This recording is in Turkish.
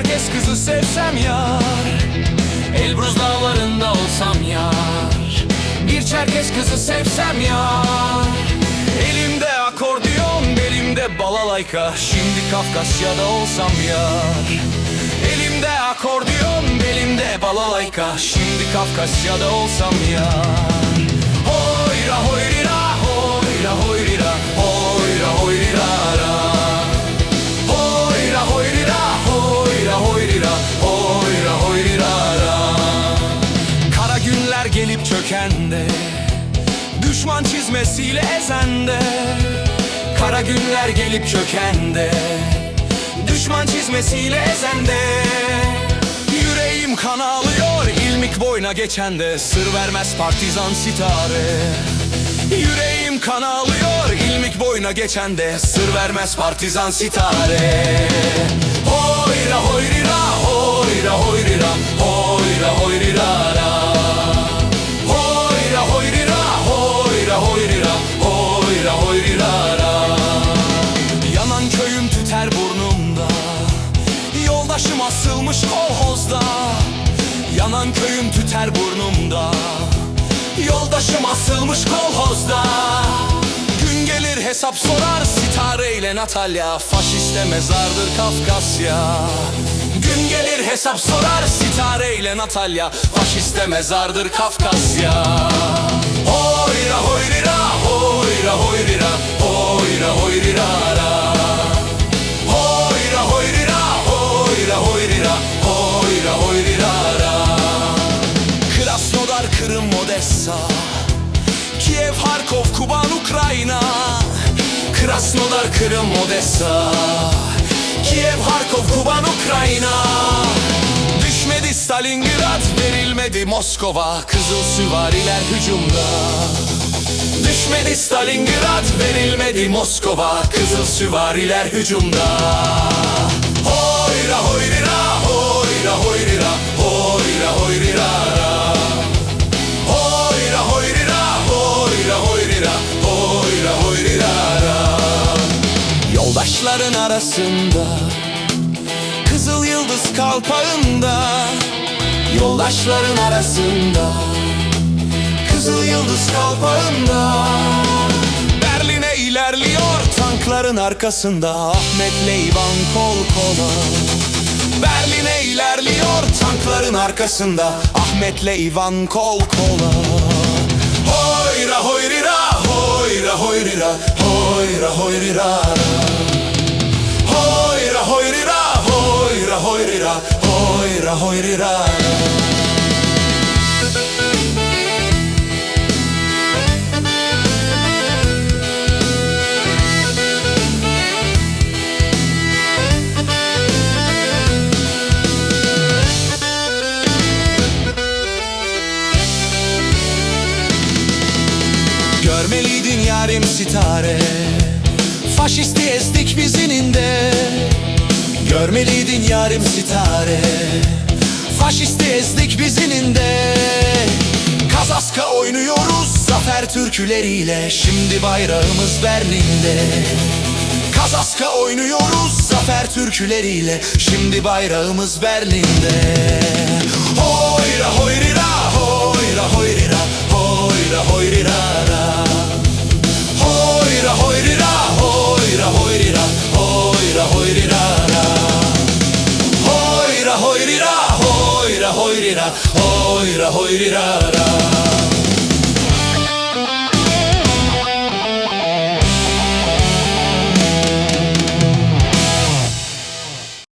Bir çerkes kızı sevsem yar. Elbruz dağlarında olsam yar. Bir çerkes kızı sevsem yar. Elimde akordeon belimde balalayka. Şimdi Kafkasya'da olsam yar. Elimde akordeon belimde balalayka. Şimdi Kafkasya'da olsam yar. Hoyra hoyrira hoyra hoyrira Düşman çizmesiyle ezende. Kara günler gelip çökende Düşman çizmesiyle ezende. Yüreğim kan ağlıyor ilmik boyuna geçende Sır vermez partizan sitare Yüreğim kan ağlıyor ilmik boyuna geçende Sır vermez partizan sitare Hoyra hoyrira hoyra hoyrira. Hoyra hoyrira Asılmış kolhozda. Yanan köyüm tüter burnumda. Yoldaşım asılmış kolhozda. Gün gelir hesap sorar Sitare ile Natalya. Faşiste mezardır Kafkasya. Gün gelir hesap sorar Sitare ile Natalya. Faşiste mezardır Kafkasya. Hoyra hoyrira hoyra hoyrira. Hoyra hoyrira Kırım, Odessa Kiev, Harkov, Kuban, Ukrayna Krasnodar, Kırım, Odessa Kiev, Harkov, Kuban, Ukrayna. Düşmedi Stalingrad, verilmedi Moskova Kızıl süvariler hücumda. Düşmedi Stalingrad, verilmedi Moskova Kızıl süvariler hücumda. Hoyra hoyrira, hoyra hoyrira, Yoldaşların arasında Kızıl yıldız kalpağında Yoldaşların arasında Kızıl yıldız kalpağında. Berlin'e ilerliyor tankların arkasında Ahmet'le Ivan kol kola. Berlin'e ilerliyor tankların arkasında Ahmet'le Ivan kol kola. Hoyra hoyrira hoyra hoyrira hoyra hoyrira hoyrira hoyra hoyrira. Görmeliydin yarim sitare Faşisti ezdik biz ininde Görmeliydin yarim sitare. Faşisti ezdik biz ininde. Kazaska oynuyoruz zafer türküleriyle. Şimdi bayrağımız Berlin'de. Kazaska oynuyoruz zafer türküleriyle. Şimdi bayrağımız Berlin'de. Hoyra Hoyra hoyrira